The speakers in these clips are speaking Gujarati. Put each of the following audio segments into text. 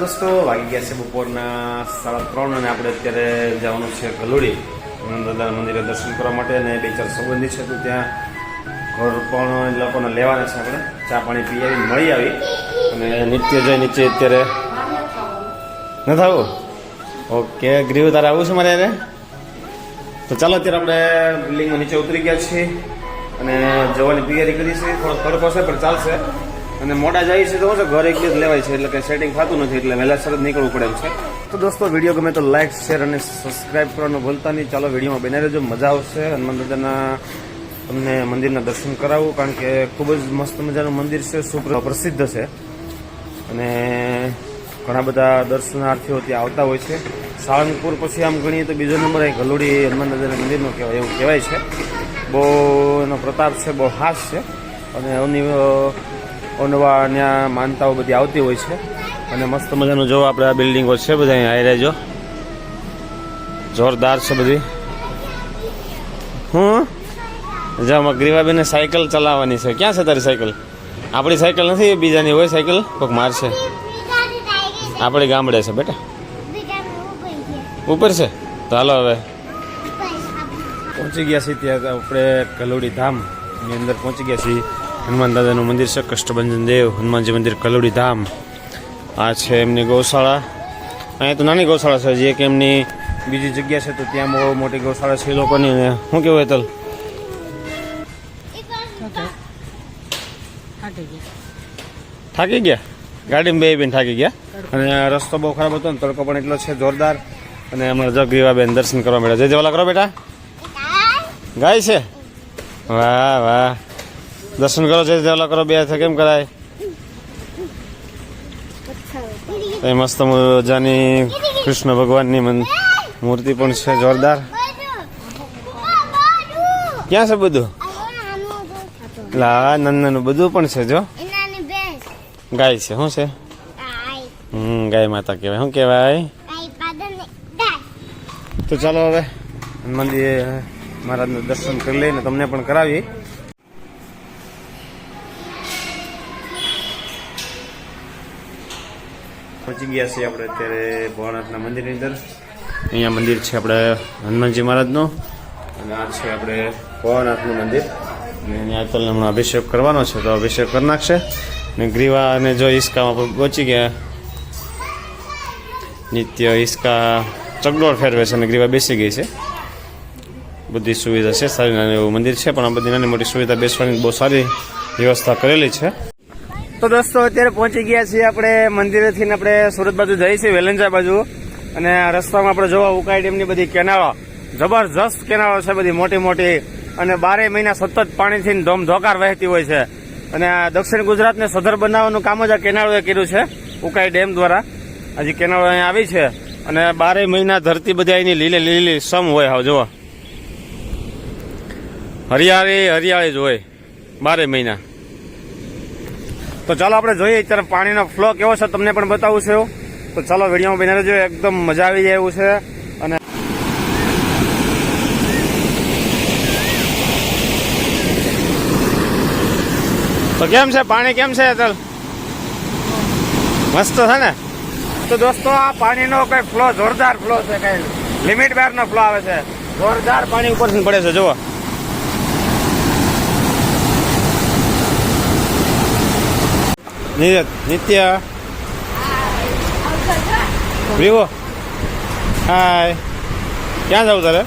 દોસ્તો, વાગી ગયા છે બપોરના સાડા ત્રણ અને આપણે અત્યારે જવાનું છે ગલોડી. દાદા મંદિરે દર્શન કરવા માટે અને બે ચાર સંબંધી છે તો ત્યાં ઘર પણ લોકોને લેવાના છે આપણે. ચા પાણી પી આવી, મળી આવી. અને નિત્ય જઈ નીચે અત્યારે. ન થવું ઓકે ગ્રીવ તારે આવું છે મારે તો ચાલો અત્યારે આપણે બિલ્ડિંગમાં નીચે ઉતરી ગયા છીએ. અને જવાની તૈયારી કરી છે. થોડો તડકો છે, પણ ચાલશે. અને મોડા જાય છે તો શું ઘર એક જ લેવાય છે, એટલે કે સેટિંગ થતું નથી, એટલે વહેલા સરસ નીકળવું પડે એમ છે. તો દોસ્તો વીડિયો ગમે તો લાઇક શેર અને સબસ્ક્રાઇબ કરવાનું ભૂલતા નહીં. ચાલો વિડીયોમાં બને રહેજો, મજા આવશે. હનુમાન દાદાના તમને મંદિરના દર્શન કરાવું, કારણ કે ખૂબ જ મસ્ત મજાનું મંદિર છે, સુપ્ર પ્રસિદ્ધ છે. અને ઘણા બધા દર્શનાર્થીઓ ત્યાં આવતા હોય છે. સાળંગપુર પછી આમ ગણીએ તો બીજો નંબર એ ગલુડી હનુમાન દાદાના મંદિરનો કહેવાય, એવું કહેવાય છે. બહુ એનો પ્રતાપ છે, બહુ હાસ છે. અને અવની અવનવા ત્યાં માનતાઓ બધી આવતી હોય છે. અને મસ્ત મજાનું જો આપણે આ બિલ્ડિંગો છે બધા અહીંયા આવી રહેજો જોરદાર છે બધી. હું જામાં ગ્રીવાબેને સાયકલ ચલાવવાની છે. ક્યાં છે તારી સાયકલ? આપણી સાયકલ નથી, બીજાની હોય સાયકલ? કોઈક મારશે. આપણે ગામડે છે બેટા. ઉપર છે? તો હાલો હવે. પહોંચી ગયા છીએ ત્યાં આપણે કલોડી ધામની અંદર પહોંચી ગયા છીએ. હનુમાન દાદાનું મંદિર છે, કષ્ટભંજન દેવ, હનુમાનજી મંદિર, કલોડી ધામ. આ છે એમની ગૌશાળા. અહીંયા તો નાની ગૌશાળા છે, જે કે એમની બીજી જગ્યા છે, તો ત્યાં બહુ મોટી ગૌશાળા છે એ લોકોની. અને શું કેવું હેતલ થાકી ગયા? ગાડીમાં બે બેન થાકી ગયા. અને રસ્તો બહુ ખરાબ હતો ને, તડકો પણ એટલો છે, જોરદાર. અને અમારા જગરીવા બેન દર્શન કરવા મળ્યા. જય જવાલા કરો બેટા. ગાય છે? વાહ વાહ. દર્શન કરો, જય જવાલા કરો, બે હાથે કેમ કરાય? એ મસ્ત મજાની કૃષ્ણ ભગવાનની મૂર્તિ પણ છે જોરદાર. ક્યાં છે બધું? લા નંદનું બધું પણ છે જો. ગાય છે, શું છે? ગાય માતા કહેવાય. શું કહેવાય? તો ચાલો હવે મંદિર, મહારાજનું દર્શન કરી લઈને તમને પણ કરાવી પહોંચી ગયા છીએ આપણે અત્યારે ભોળાનાથના મંદિરની અંદર. અહીંયા મંદિર છે આપણે હનુમાનજી મહારાજનું. અને આ છે આપણે ભોળાનાથનું મંદિર. અને અહીંયા અતલને હમણાં અભિષેક કરવાનો છે, તો અભિષેક કરી નાખશે. અને ગ્રીવા અને જો હિસકામાં પહોંચી ગયા. નિત્ય હિસકા ચગડોળ ફેરવે છે અને ગ્રીવા બેસી ગઈ છે. બધી સુવિધા છે, સારી નાની એવું મંદિર છે, પણ આ બધી નાની મોટી સુવિધા બેસવાની બહુ સારી વ્યવસ્થા કરેલી છે. તો દોસ્તો, અત્યારે પહોંચી ગયા છીએ આપણે મંદિરેથી આપણે સુરત બાજુ જઈએ છીએ વેલંજા બાજુ. અને રસ્તામાં આપણે જોવા ઉકાઈ ડેમની બધી કેનાળો જબરજસ્ત કેનાળો છે બધી, મોટી મોટી. અને બારે મહિના સતત પાણીથી ધોમધોકાર વહેતી હોય છે. અને આ દક્ષિણ ગુજરાતને સધર બનાવવાનું કામ જ આ કેનાળોએ કર્યું છે, ઉકાઈ ડેમ દ્વારા. હજી કેનાળો અહીંયા આવી છે. અને બારે મહિના ધરતી બધા એની લીલે લીલી સમ હોય હા જોવા હરિયાળી હરિયાળી જ હોય, બારે મહિના. તો ચાલો આપણે જોઈએ અત્યારે પાણીનો ફ્લો કેવો છે, તમને પણ બતાવું છું. તો ચાલો વિડીયોમાં બને રહેજો, એકદમ મજા આવી જાય એવું છે. અને તો કેમ છે? પાણી કેમ છે અતલ મસ્ત છે ને? તો દોસ્તો, આ પાણીનો કઈ ફ્લો જોરદાર ફ્લો છે, કઈ લિમિટ નો ફ્લો આવે છે. જોરદાર પાણી ઉપરથી પડે છે, જુઓ. નિયત નિત્ય વિવો હાય ક્યાં જાવ તારે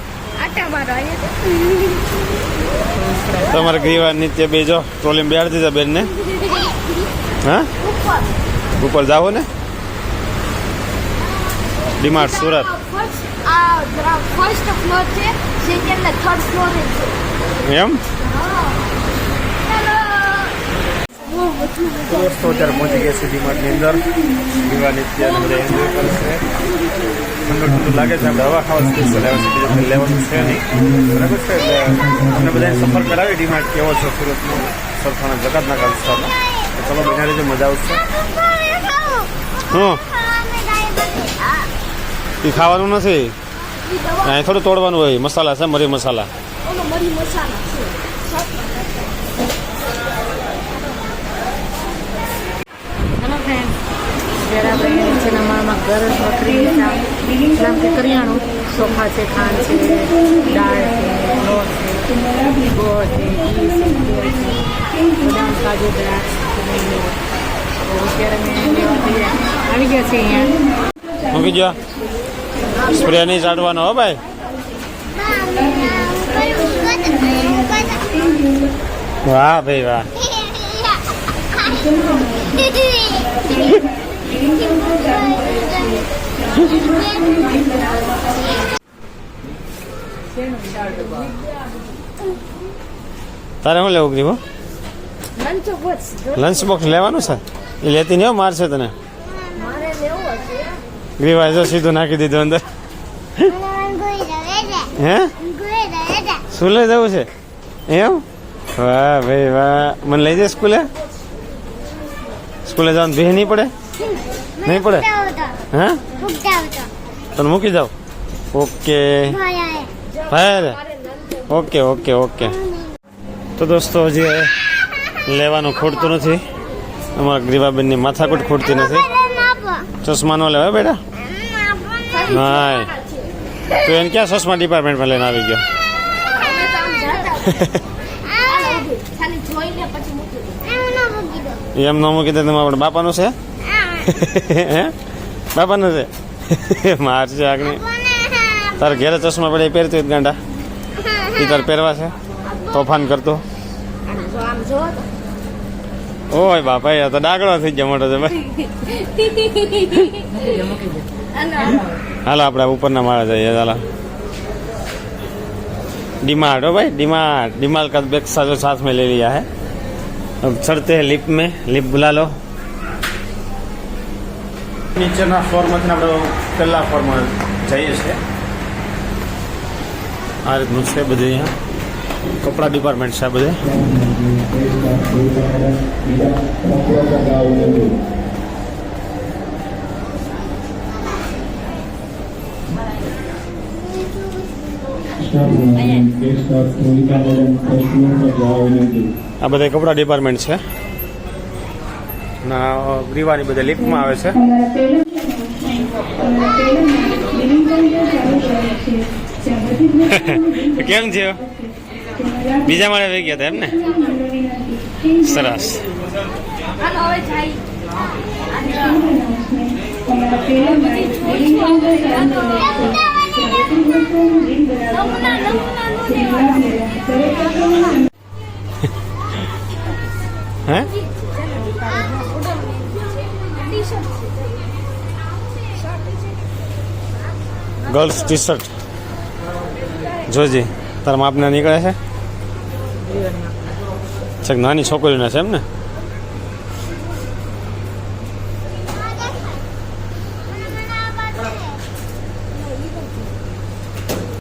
તમારે ગ્રીવા નિત્ય બે જો ટ્રોલી બેહાડી દીધા બેન ને હા ઉપર જાઓ ને ડીમાર્ટ સુરત એમ દોસ્તો અત્યારે પહોંચી ગયા છે ડીમાર્ટની અંદર. દિવાળી અત્યારે બધા એન્જોય કરશે. ઠંડુ ઠંડુ લાગે છે આપણે હવા ખાવા સ્પેશિયલ આવે છે બીજું લેવાનું છે નહીં. બરાબર છે એટલે અમને બધાને સફર કરાવી ડીમાર્ટ કેવો છે સુરતનો સરથાણા જગતના વિસ્તારમાં તો ચલો બધા રીતે મજા આવશે. હું? એ ખાવાનું નથી. અહીં થોડું તોડવાનું હોય. મસાલા છે મરી મસાલા. મરી મસાલા છે. હેલો ફ્રેન્ડ અત્યારે આપણે નીચેના માળમાં ઘર વખરી નામ કે કરિયાણું સોફા છે ખાંડ છે દાળ છે લોટ છે ગોળ છે ઘી છે તેલ છે બદામ કાજુ દ્રાક્ષ તો અત્યારે મેં લેવા તૈયાર આવી ગયા છે અહીંયા મૂકી જો સ્પ્રે નહીં ચાડવાનો હો ભાઈ વાહ ભાઈ વાહ તારે શું લેવું ગ્રીવો? લંચ બોક્સ લેવાનું છે? એ લેતી નહીં મારશે તને. મારે લેવો ગ્રીવા જો સીધું નાખી દીધું અંદર. હે? શું લઈ જવું છે? એમ? વાહ ભાઈ વાહ. મને લઈ જાય સ્કૂલે? સ્કૂલે જવાનું ભે નહીં પડે? નહીં પડે? હે? તને મૂકી જાઓ ઓકે. ભાઈ ઓકે ઓકે ઓકે. તો દોસ્તો હજી લેવાનું ખૂટતું નથી. અમારા ગ્રીવાબેનની માથાકૂટ ખૂટતી નથી. ચશ્મા નો લેવાય બેટા? હા તો એને ક્યાં ચશ્મા ડિપાર્ટમેન્ટમાં લઈને આવી ગયો? ખાલી જોઈને પછી મૂકી દો. એમ ન મૂકી દે. તમારા બાપાનું છે? હે બાપાનું છે માર છે આગળ તારે ઘેરે ચશ્મા પડે એ પહેરતું હોય તો ગાંડા એ તારે પહેરવા છે તોફાન કરતો જો આમ જો તો ઓય બાપા એ તો ડાગડો થઈ ગયા મોટો છે ભાઈ અને હાલો આપણે ઉપરના માળા જઈએ ચાલો डिमांड हो भाई डिमांड डिमांड का बैग साजो साथ में ले लिया है अब चढ़ते हैं लिफ्ट में लिफ्ट बुला लो નીચેના ફ્લોરમાંથી આપણે પહેલા ફ્લોરમાં જઈએ છીએ. આ રીતનું છે બધું અહીંયા. કપડા ડિપાર્ટમેન્ટ છે આ બધે. આ બધા કપડા ડિપાર્ટમેન્ટ છે. ના ગ્રીવાની બધા લિફ્ટમાં આવે છે. કેમ છે? બીજા માળે વહી ગયા હતા એમ ને સરસ. હાલો હવે જાય નમૂના નમૂના ગર્લ્સ ટી શર્ટ જોજે તારા માપના નીકળે છે? નાની છોકરીઓના છે એમ ને?